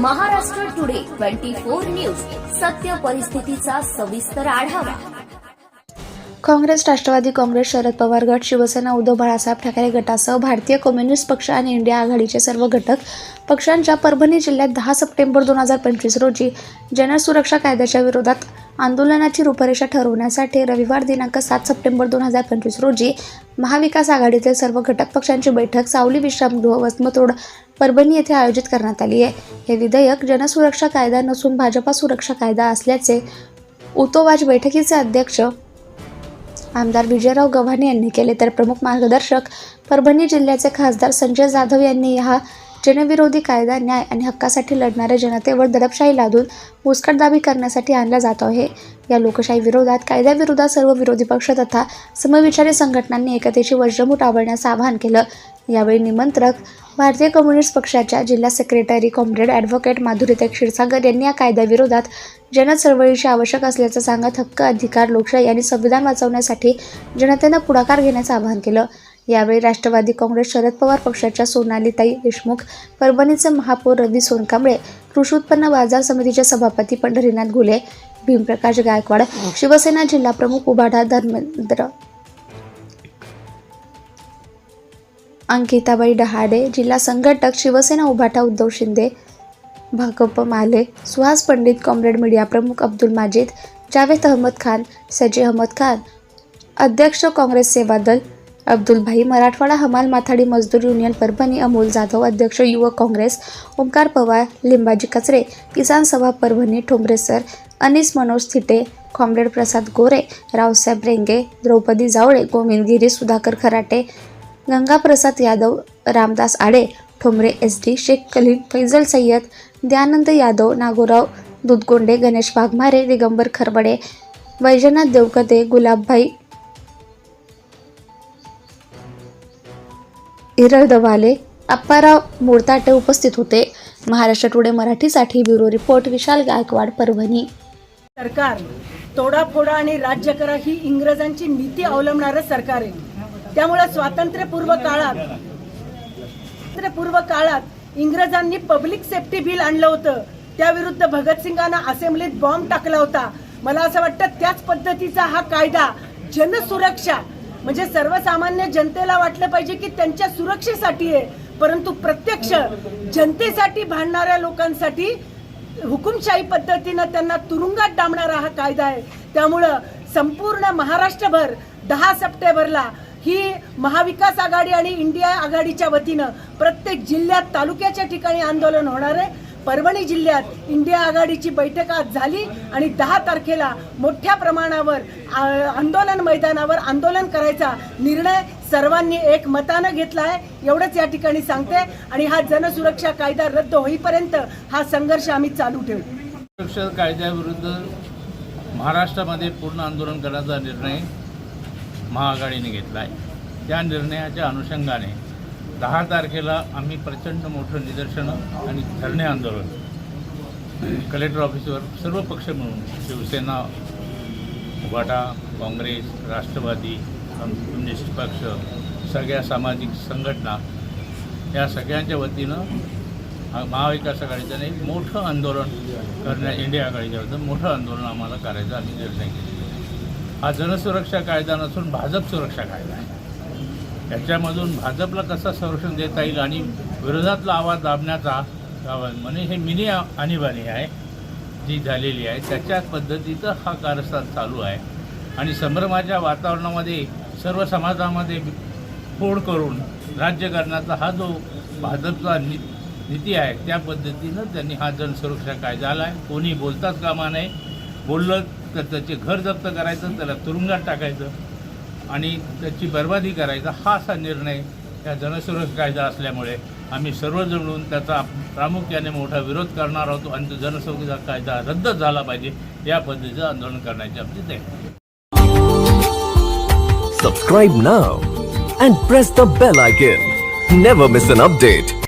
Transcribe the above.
Twenty four news. सत्य परिस्थितीचा सविस्तर आढावा. काँग्रेस राष्ट्रवादी काँग्रेस शरद पवार गट शिवसेना उद्धव बाळासाहेब ठाकरे गटासह भारतीय कम्युनिस्ट पक्ष आणि इंडिया आघाडीचे सर्व घटक पक्षांच्या परभणी जिल्ह्यात दहा सप्टेंबर दोन हजार पंचवीस रोजी जनसुरक्षा कायद्याच्या विरोधात आंदोलनाची रूपरेषा ठरवण्यासाठी रविवार दिनांक सात सप्टेंबर दोन हजार पंचवीस रोजी महाविकास आघाडीतील सर्व घटक पक्षांची बैठक सावली विश्रामगृह वसमतोड परभणी येथे आयोजित करण्यात आली आहे. हे विधेयक जनसुरक्षा कायदा नसून भाजपा सुरक्षा कायदा असल्याचे उतोवाज बैठकीचे अध्यक्ष आमदार विजयराव गव्हाणे यांनी केले. तर प्रमुख मार्गदर्शक परभणी जिल्ह्याचे खासदार संजय जाधव यांनी हा जनविरोधी कायदा न्याय आणि हक्कासाठी लढणाऱ्या जनतेवर दडपशाही लादून मुस्कटदाबी करण्यासाठी आणला जातो आहे. या लोकशाही विरोधात कायद्याविरोधात सर्व विरोधी पक्ष तथा समविचारी संघटनांनी एकतेची वज्रमूठ आवडण्याचं आवाहन केलं. यावेळी निमंत्रक भारतीय कम्युनिस्ट पक्षाच्या जिल्हा सेक्रेटरी कॉम्रेड ॲडव्होकेट माधुरीते क्षीरसागर यांनी या कायद्याविरोधात जनचळवळीची आवश्यक असल्याचं सांगत हक्क अधिकार लोकशाही आणि संविधान वाचवण्यासाठी जनतेनं पुढाकार घेण्याचं आवाहन केलं. यावेळी राष्ट्रवादी काँग्रेस शरद पवार पक्षाच्या सोनालीताई देशमुख परभणीचे महापौर रवी सोनकांबळे कृषी उत्पन्न बाजार समितीचे सभापती पंढरीनाथ घुले भीमप्रकाश गायकवाड शिवसेना जिल्हा प्रमुख उभाडा धर्मेंद्र अंकिताबाई डहाडे जिल्हा संघटक शिवसेना उभाटा उद्धव शिंदे भाकप माले सुहास पंडित कॉम्रेड मीडिया प्रमुख अब्दुल माजिद जावेद अहमद खान सजी अहमद खान अध्यक्ष काँग्रेस सेवा दल अब्दुलभाई मराठवाडा हमाल माथाडी मजदूर युनियन परभणी अमोल जाधव अध्यक्ष युवक Congress Omkar Pawar Limbaji Kachare Kisan Sabha Parbhani Thombare sir Anis Manoj Thite comrade Prasad Gore Raosaheb Renge Draupadi Jawale Govind Giri Sudhakar Kharate Gangaprasad Yadav Ramdas Ade Thombare S D Shaikh Kalim Faizal Sayyad Dayanand Yadav Nagorao Dudhgonde Ganesh Waghmare Digambar Kharbade Vaijnath Devkate Gulabbhai Iraladwale Apparao Modtate उपस्थित होते. Maharashtra today मराठीसाठी bureau report Vishal Gaikwad Parbhani. सरकार तोडाफोडा आणि राज्य करा ही इंग्रजांची नीती अवलंबणारं सरकार आहे. त्यामुळे स्वातंत्र्यपूर्व काळात स्वातंत्र्यपूर्व काळात इंग्रजांनी पब्लिक सेफ्टी बिल आणलं होतं. त्याविरुद्ध भगतसिंगांना असेंब्लीत बॉम्ब टाकला होता. मला असं वाटतं त्याच पद्धतीचा हा कायदा जनसुरक्षा म्हणजे सर्वसामान्य जनतेला वाटलं पाहिजे की त्यांच्या सुरक्षेसाठी आहे. परंतु प्रत्यक्ष जनतेसाठी भांडणाऱ्या लोकांसाठी हुकुमशाही पद्धतीनं त्यांना तुरुंगात डांबणारा हा कायदा आहे. त्यामुळं संपूर्ण महाराष्ट्रभर दहा सप्टेंबरला ही महाविकास आघाडी आणि इंडिया आघाडीच्या वतीनं प्रत्येक जिल्ह्यात तालुक्याच्या ठिकाणी आंदोलन होणार आहे. परभणी जिल्ह्यात इंडिया आघाडीची बैठक आज झाली आणि दहा तारखेला मोठ्या प्रमाणावर आंदोलन मैदानावर आंदोलन करायचा निर्णय सर्वांनी एक मतानं घेतला आहे एवढंच या ठिकाणी सांगते. आणि हा जनसुरक्षा कायदा रद्द होईपर्यंत हा संघर्ष आम्ही चालू ठेवू. सुरक्षा कायद्याविरुद्ध महाराष्ट्रामध्ये पूर्ण आंदोलन करण्याचा निर्णय महाआघाडीने घेतला आहे त्या निर्णयाच्या अनुषंगाने दहा तारखेला आम्ही प्रचंड मोठं निदर्शनं आणि धरणे आंदोलन. कलेक्टर ऑफिसवर सर्व पक्ष मिळून शिवसेना वाटा काँग्रेस राष्ट्रवादी कम्युनिस्ट पक्ष सगळ्या सामाजिक संघटना या सगळ्यांच्या वतीनं महाविकास आघाडीचं एक मोठं आंदोलन करण्या इंडिया आघाडीच्या वतीनं मोठं आंदोलन आम्हाला करायचं आम्ही निर्णय घेतला हा जनसुरक्षा कायदा नसून भाजप सुरक्षा कायदा आहे. याच्यामधून भाजपला कसं संरक्षण देता येईल आणि विरोधातला आवाज दाबण्याचा आवाज म्हणजे हे मिनी आणीबाणी आहे जी झालेली आहे. त्याच्या पद्धतीचं हा कारस्थान चालू आहे. आणि संभ्रमाच्या वातावरणामध्ये सर्व समाजामध्ये फोड करून राज्य करण्याचा हा जो भाजपचा नि नीती आहे त्या पद्धतीनं त्यांनी हा जनसुरक्षा कायदा आला आहे कोणी बोलताच कामा नये बोललं तर त्याचे घर जप्त करायचं त्याला तुरुंगात टाकायचं. आणि त्याची बर्बादी करायचा हा असा निर्णय या जनसुरक्षा कायदा असल्यामुळे आम्ही सर्वजण मिळून त्याचा प्रामुख्याने मोठा विरोध करणार आहोत आणि तो जनसुरक्षा कायदा रद्द झाला पाहिजे या पद्धतीचं आंदोलन करण्याची आमची तयारी आहे. Subscribe now and press the bell icon. Never miss an update.